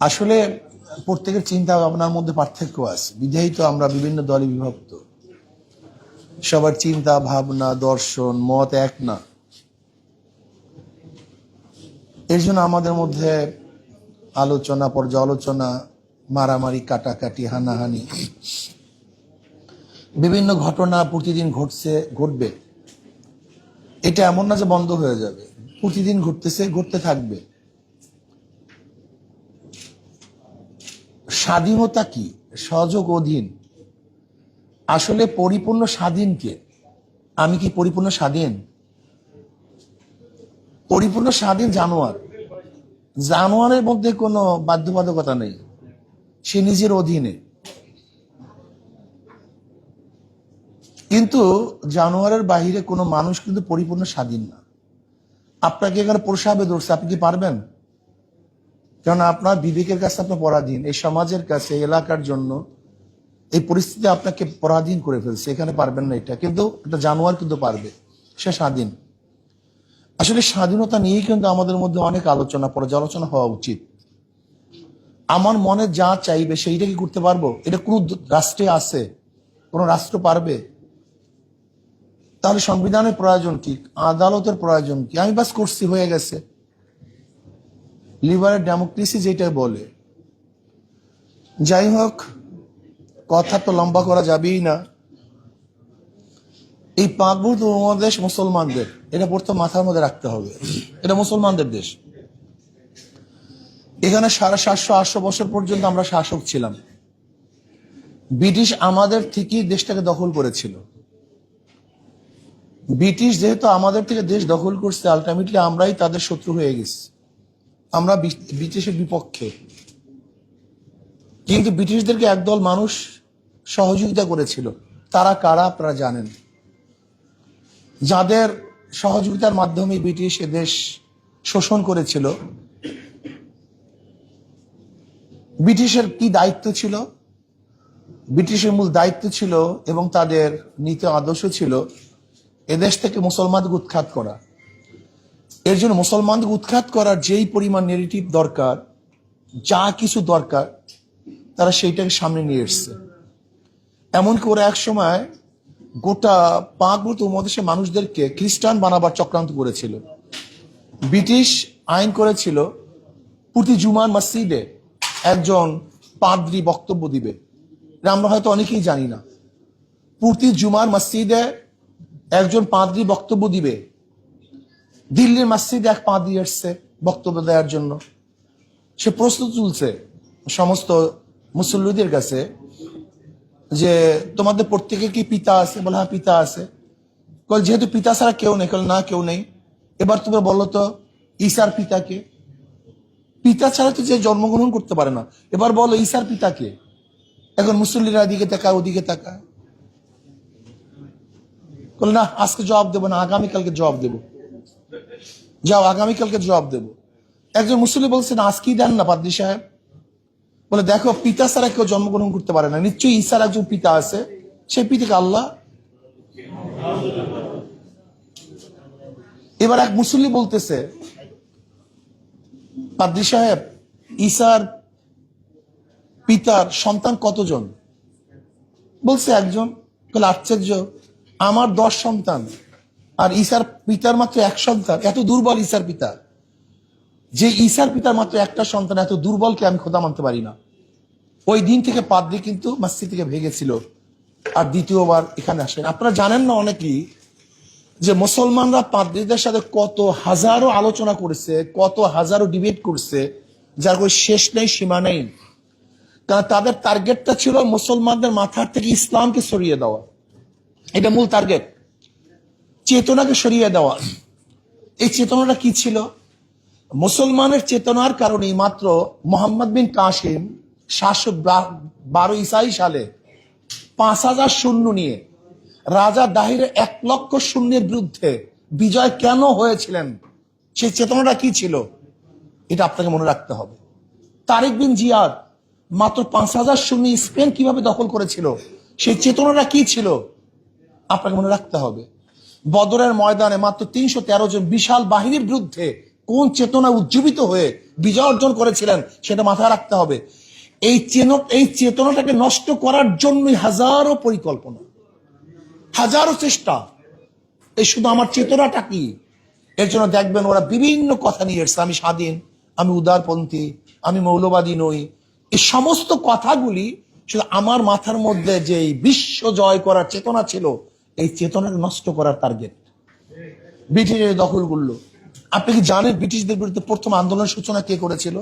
আসলে প্রত্যেকের চিন্তা ভাবনার মধ্যে পার্থক্য আছে। বিধায়ী তো আমরা বিভিন্ন দলে বিভক্ত। সবার চিন্তা, ভাবনা, দর্শন, মত এক না। এর জন্য আমাদের মধ্যে আলোচনা, পর্যালোচনা, মারামারি, কাটাকাটি, হানাহানি, বিভিন্ন ঘটনা প্রতিদিন ঘটছে, ঘটবে। এটা এমন না যে বন্ধ হয়ে যাবে। প্রতিদিন ঘটতেছে, ঘটতে থাকবে। স্বাধীনতা কি? সহযোগ অধীন। আসলে পরিপূর্ণ স্বাধীন কে? আমি কি পরিপূর্ণ স্বাধীন? পরিপূর্ণ স্বাধীন জানোয়ার। জানোয়ারের মধ্যে কোনো বাধ্যবাধকতা নেই। সে নিজের অধীনে। কিন্তু জানোয়ারের বাহিরে কোনো মানুষ কিন্তু পরিপূর্ণ স্বাধীন না। আপনাকে এখানে প্রসাবে ধরছে, আপনি কি পারবেন? কারণ আপনার বিবেকের কাছে আপনার পরাধীন। এই সমাজের কাছে এলাকার জন্য এই পরিস্থিতি আপনাকে পরাধীন করে ফেলছে। এখানে পারবেন না এটা। কিন্তু একটা জানোয়ার কিন্তু পারবে। সে স্বাধীন। আসলে স্বাধীনতা নিয়েই কিন্তু আমাদের মধ্যে অনেক আলোচনা, পর্যালোচনা হওয়া উচিত। আমার মনে যা চাইবে সেইটা কি করতে পারব? এটা কোন রাষ্ট্রে আছে? কোন রাষ্ট্র পারবে? তাহলে সংবিধানের প্রয়োজন কি? আদালতের প্রয়োজন কি? আমি বাস করছি, হয়ে গেছে। লিবারেল ডেমোক্রেসি যেটা বলে। যাই হোক, কথা তো লম্বা করা যাবেই না। এই পাকভূত উপমহাদেশ মুসলমানদের, এটা প্রথম মাথার মধ্যে রাখতে হবে। এটা মুসলমানদের দেশ। এখানে সাড়ে সাতশো, আটশো বছর পর্যন্ত আমরা শাসক ছিলাম। ব্রিটিশ আমাদের থেকেই দেশটাকে দখল করেছিল। ব্রিটিশ যেহেতু আমাদের থেকে দেশ দখল করছে আলটিমেটলি আমরাই তাদের শত্রু হয়ে গেছি। আমরা ব্রিটিশের বিপক্ষে। কিন্তু ব্রিটিশদেরকে একদল মানুষ সহযোগিতা করেছিল। তারা কারা আপনারা জানেন? যাদের সহযোগিতার মাধ্যমে ব্রিটিশ এ দেশ শোষণ করেছিল, ব্রিটিশের কি দায়িত্ব ছিল? ব্রিটিশের মূল দায়িত্ব ছিল এবং তাদের নীতি আদর্শ ছিল এদেশ থেকে মুসলমানদের উৎখাত করা। এর জন্য মুসলমানদের উৎখাত করার যেই পরিমাণ নেগেটিভ দরকার, যা কিছু দরকার, তারা সেইটাকে সামনে নিয়ে এসছে। এমনকি ওরা এক সময় গোটা পাঁচভূত উপমহাদেশের মানুষদেরকে খ্রিস্টান বানাবার চক্রান্ত করেছিল। ব্রিটিশ আইন করেছিল, প্রতি জুমার মসজিদে একজন পাদ্রি বক্তব্য দিবে। আমরা হয়তো অনেকেই জানি না। প্রতি জুমার মসজিদে একজন পাদ্রি বক্তব্য দিবে। দিল্লির মসজিদে এক পা দিয়ে এসছে বক্তব্য দেওয়ার জন্য। সে প্রশ্ন তুলছে সমস্ত মুসল্লিদের কাছে যে, তোমাদের প্রত্যেকে কি পিতা আছে? বলে হ্যাঁ পিতা আছে। কল, যেহেতু পিতা ছাড়া কেউ নেই। কল, না, কেউ নেই। এবার তুমি বলো তো, ঈশার পিতাকে পিতা ছাড়া তো যে জন্মগ্রহণ করতে পারে না। এবার বলো, ঈশার পিতাকে এখন মুসল্লিরা এদিকে তাকায়, ওদিকে তাকায়। বলে না, আজকে জবাব দেবো না, আগামীকালকে জবাব দেবো। যাও, আগামীকালকে জবাব দেবো। একজন মুসল্লি বলছে, না, আজকেই দেন না, পাদ্রি সাহেব। বলে, দেখো, পিতা ছাড়া কেউ জন্মগ্রহণ করতে পারে না। নিশ্চয়ই ঈশার একজন পিতা আছে। সেই পিতাকে আল্লাহ? এবার এক মুসল্লি বলতেছে, পাদ্রি সাহেব ঈশার পিতার সন্তান কতজন? বলছে, একজন। আশ্চর্য, আমার দশ সন্তান। আর ঈশার পিতার মাত্র এক সন্তান, এত দুর্বল ঈশার পিতা। যে ঈশার পিতার মাত্র একটা সন্তান, এত দুর্বলকে আমি খোদা মানতে পারি না। ওই দিন থেকে পাদ্রি কিন্তু মসজিদ থেকে ভেগেছিল। আর দ্বিতীয়বার এখানে আসেন আপনারা জানেন না অনেকেই যে মুসলমানরা পাদ্রীদের সাথে কত হাজারো আলোচনা করেছে, কত হাজারো ডিবেট করছে, যার કોઈ শেষ নেই, সীমা নেই। কারণ তাদের টার্গেটটা ছিল মুসলমানদের মাথার থেকে ইসলামকে সরিয়ে দেওয়া। এটা মূল টার্গেট চেতনাকে সরিয়ে দেওয়া। এই চেতনাটা কি ছিল? মুসলমানের চেতনার কারণেই মাত্র মোহাম্মদ বিন কাসিম সাতশো বারো ইসাই সালে পাঁচ হাজার শূন্য নিয়ে রাজা দাহিরের এক লক্ষ শূন্যের বিরুদ্ধে বিজয় কেন হয়েছিলেন? সেই চেতনাটা কি ছিল? এটা আপনাকে মনে রাখতে হবে। তারেক বিন জিয়াদ মাত্র পাঁচ হাজার শূন্য স্পেন কীভাবে দখল করেছিল? সেই চেতনাটা কি ছিল? আপনাকে মনে রাখতে হবে। বদরের ময়দানে মাত্র তিনশো তেরো জন বিশাল বাহিনীর বিরুদ্ধে কোন চেতনা উজ্জীবিত হয়ে বিজয় অর্জন করেছিলেন সেটা মাথায় রাখতে হবে। এই চেন এই চেতনাটাকে নষ্ট করার জন্যই হাজারো পরিকল্পনা, হাজারো চেষ্টা। এই শুধু আমার চেতনাটা কি? এর জন্য দেখবেন ওরা বিভিন্ন কথা নিয়ে এসছে। আমি স্বাধীন, আমি উদারপন্থী, আমি মৌলবাদী নই। এই সমস্ত কথাগুলি শুধু আমার মাথার মধ্যে যে বিশ্ব জয় করার চেতনা ছিল এই চেতনাকে নষ্ট করার টার্গেট ব্রিটিশের দখল করল। আপনি কি জানেন ব্রিটিশদের বিরুদ্ধে প্রথম আন্দোলনের সূচনা কে করেছিল?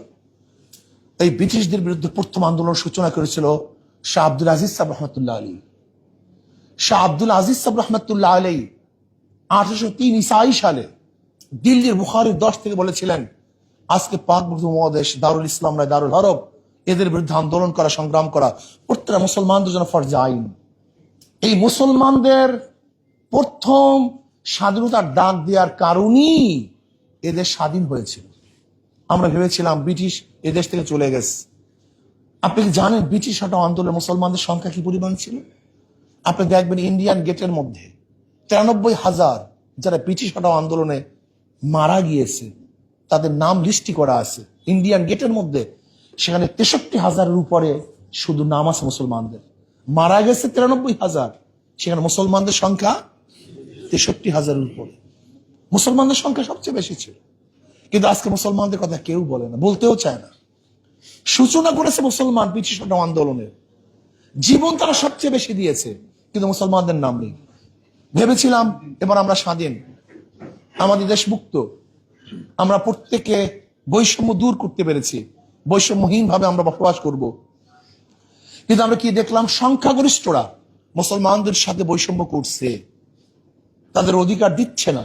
এই ব্রিটিশদের বিরুদ্ধে প্রথম আন্দোলনের সূচনা করেছিল শাহ আব্দুল আজিজ সাব রহমতুল্লাহ আলী শাহ আব্দুল আজিজ সাব রহমতুল্লাহ আলী আঠারোশো তিন ইসাই সালে দিল্লির বুখারির দশ থেকে বলেছিলেন, আজকে পাক মহাদেশ, দারুল ইসলাম নয়, দারুল হরব এদের বিরুদ্ধে আন্দোলন করা, সংগ্রাম করা, প্রত্যেকটা মুসলমানদের জন্য ফরজ আইন। এই মুসলমানদের প্রথম স্বাধীনতার ডাক দেওয়ার কারণই এদের স্বাধীন হয়েছিল। আমরা ভেবেছিলাম ব্রিটিশ এদেশ থেকে চলে গেছে। আপনি কি জানেন ব্রিটিশ হটাও আন্দোলনে মুসলমানদের সংখ্যা কি পরিমাণ ছিল? আপনি দেখবেন ইন্ডিয়ান গেটের মধ্যে তিরানব্বই হাজার যারা ব্রিটিশ হটাও আন্দোলনে মারা গিয়েছে, তাদের নাম লিস্টি করা আছে। ইন্ডিয়ান গেটের মধ্যে সেখানে তেষট্টি হাজারের উপরে শুধু নাম আছে মুসলমানদের। মারা গেছে তিরানব্বই হাজার। সেখানে মুসলমানদের সংখ্যা তেষট্টি হাজারের উপরে। মুসলমানদের সংখ্যা সবচেয়ে বেশি ছিল। কিন্তু আজকে মুসলমানদের কথা কেউ বলে না, বলতেও চায় না। সূচনা করেছে মুসলমান ব্রিটিশ আন্দোলনের। জীবন তারা সবচেয়ে বেশি দিয়েছে, কিন্তু মুসলমানদের নাম নেই। ভেবেছিলাম এবার আমরা স্বাধীন। আমাদের দেশ মুক্ত। আমরা প্রত্যেকে বৈষম্য দূর করতে পেরেছি। বৈষম্যহীন ভাবে আমরা বসবাস করব। কিন্তু আমরা কি দেখলাম? সংখ্যাগরিষ্ঠরা মুসলমানদের সাথে বৈষম্য করছে। তাদের অধিকার দিচ্ছে না।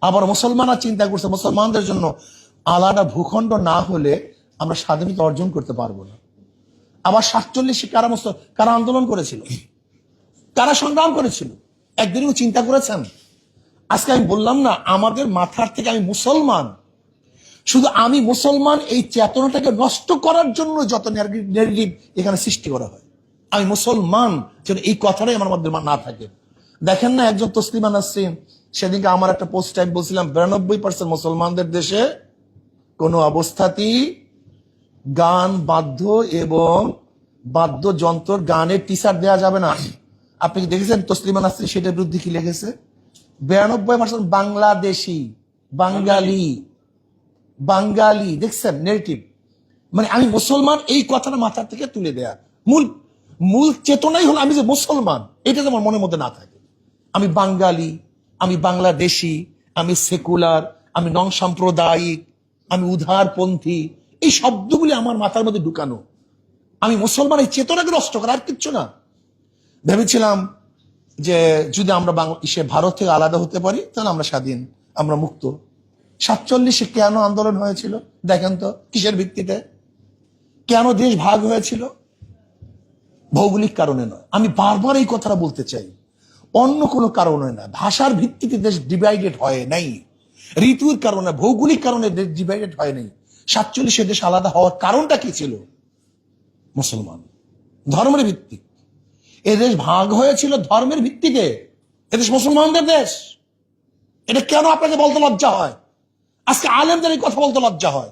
আবার মুসলমানরা চিন্তা করছে, মুসলমানদের জন্য আলাদা ভূখণ্ড না হলে আমরা স্বাধীনতা অর্জন করতে পারব না। আবার সাতচল্লিশে কারা মুসল, কারা আন্দোলন করেছিল? কারা সংগ্রাম করেছিল? একদিনও চিন্তা করেছেন? আজকে আমি বললাম না, আমাদের মাথার থেকে আমি মুসলমান। শুধু আমি মুসলমান, এই চেতনাটাকে নষ্ট করার জন্য যত নেগেটিভ এখানে সৃষ্টি করা হয়। আমি মুসলমান, যেন এই কথাটাই আমার মধ্যে না থাকে। দেখেন না একজন তসলিমা নাসরিন, সেদিনকে আমার একটা পোস্ট টাইম বলছিলাম, বিরানব্বই পার্সেন্ট মুসলমানদের দেশে কোনো অবস্থাতেই গান, বাদ্য এবং বাদ্যযন্ত্র, গানের টি শার্ট দেওয়া যাবে না। আপনি কি দেখেছেন তসলিমা নাসরিন সেটার বিরুদ্ধে কি লিখেছে? বিরানব্বই পার্সেন্ট বাংলাদেশি, বাঙালি। বাঙালি, দেখছেন নেগেটিভ মানে আমি মুসলমান, এই কথাটা মাথা থেকে তুলে দেয়া। মূল মূল চেতনাই হলো আমি যে মুসলমান, এটা আমার মনের মধ্যে না থাকে। আমি বাঙালি, আমি বাংলাদেশি, আমি সেকুলার, আমি নং সাম্প্রদায়িক, আমি উদারপন্থী, এই শব্দগুলি আমার মাথার মধ্যে ঢুকানো। আমি মুসলমান, এই চেতনাকে নষ্ট করা আর কিচ্ছু না। ভেবেছিলাম যে যদি আমরা বাংলা ভারত থেকে আলাদা হতে পারি, তাহলে আমরা স্বাধীন, আমরা মুক্ত। সাতচল্লিশে কেন আন্দোলন হয়েছিল? দেখেন তো, কিসের ভিত্তিতে? কেন দেশ ভাগ হয়েছিল? ভৌগোলিক কারণে নয়। আমি বারবার এই কথাটা বলতে চাই। অন্য কোনো কারণে না। ভাষার ভিত্তিতে দেশ ডিভাইডেড হয় নাই। ঋতুর কারণে, ভৌগোলিক কারণে দেশ ডিভাইডেড হয় নাই। সাতচল্লিশে দেশ আলাদা হওয়ার কারণটা কি ছিল? মুসলমান। ধর্মের ভিত্তিক এদেশ ভাগ হয়েছিল ধর্মের ভিত্তিতে। এদেশ মুসলমানদের দেশ। এটা কেন আপনাকে বলতে লজ্জা হয়? আজকে আলেমদের এই কথা বলতে লজ্জা হয়।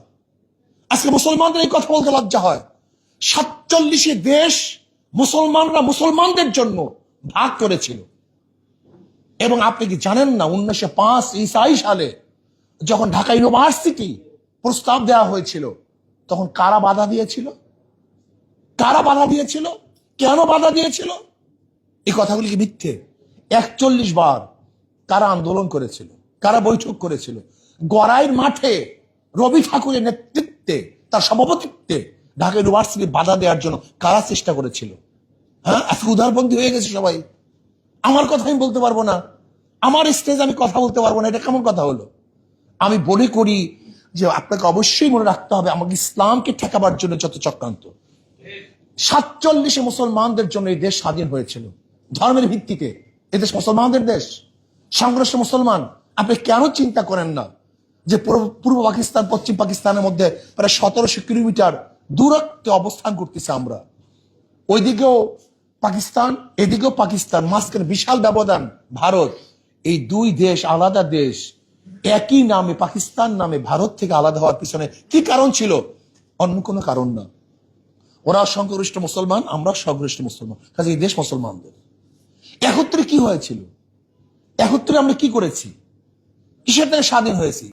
আজকে মুসলমানদের এই কথা বলতে লজ্জা হয়। সাতচল্লিশে দেশ মুসলমানরা মুসলমানদের জন্য ভাগ করেছিল। এবং আপনি কি জানেন না, উনিশশো পাঁচ ইসাই সালে যখন ঢাকা ইউনিভার্সিটি প্রস্তাব দেওয়া হয়েছিল, তখন কারা বাধা দিয়েছিল? কারা বাধা দিয়েছিল? কেন বাধা দিয়েছিল? এই কথাগুলি কি মিথ্যে? একচল্লিশ বার কারা আন্দোলন করেছিল? কারা বৈঠক করেছিল? গড়াইয়ের মাঠে রবি ঠাকুরের নেতৃত্বে, তার সভাপতিত্বে ঢাকা ইউনিভার্সিটি বাধা দেওয়ার জন্য কারা চেষ্টা করেছিল? হ্যাঁ আজকে উদারপন্থী হয়ে গেছে সবাই। আমার কথা আমি বলতে পারব না। আমার স্টেজ আমি কথা বলতে পারব না। এটা কেমন কথা হলো? আমি মনে করি যে আপনাকে অবশ্যই মনে রাখতে হবে, আমাকে ইসলামকে ঠেকাবার জন্য যত চক্রান্ত। সাতচল্লিশে মুসলমানদের জন্য এই দেশ স্বাধীন হয়েছিল। ধর্মের ভিত্তিতে। এদেশ মুসলমানদের দেশ। সংঘর্ষ মুসলমান। আপনি কেন চিন্তা করেন না? যে পূর্ব- পাকিস্তান, পশ্চিম পাকিস্তানের মধ্যে প্রায় সতেরোশো কিলোমিটার দূরত্বে অবস্থান করতেছে আমরা। ওইদিকেও পাকিস্তান, এদিকেও পাকিস্তান, মাঝখানে বিশাল ব্যবধান, ভারত। এই দুই দেশ আলাদা দেশ। একই নামে, পাকিস্তান নামে ভারত থেকে আলাদা হওয়ার পিছনে কি কারণ ছিল? অন্য কোনো কারণ না। ওরা সংখ্যাগরিষ্ঠ মুসলমান, আমরা সংখ্যাগরিষ্ঠ মুসলমান কাজে এই দেশ মুসলমানদের। একত্রে কি হয়েছিল? একত্রে আমরা কি করেছি? কিসের থেকে স্বাধীন হয়েছি?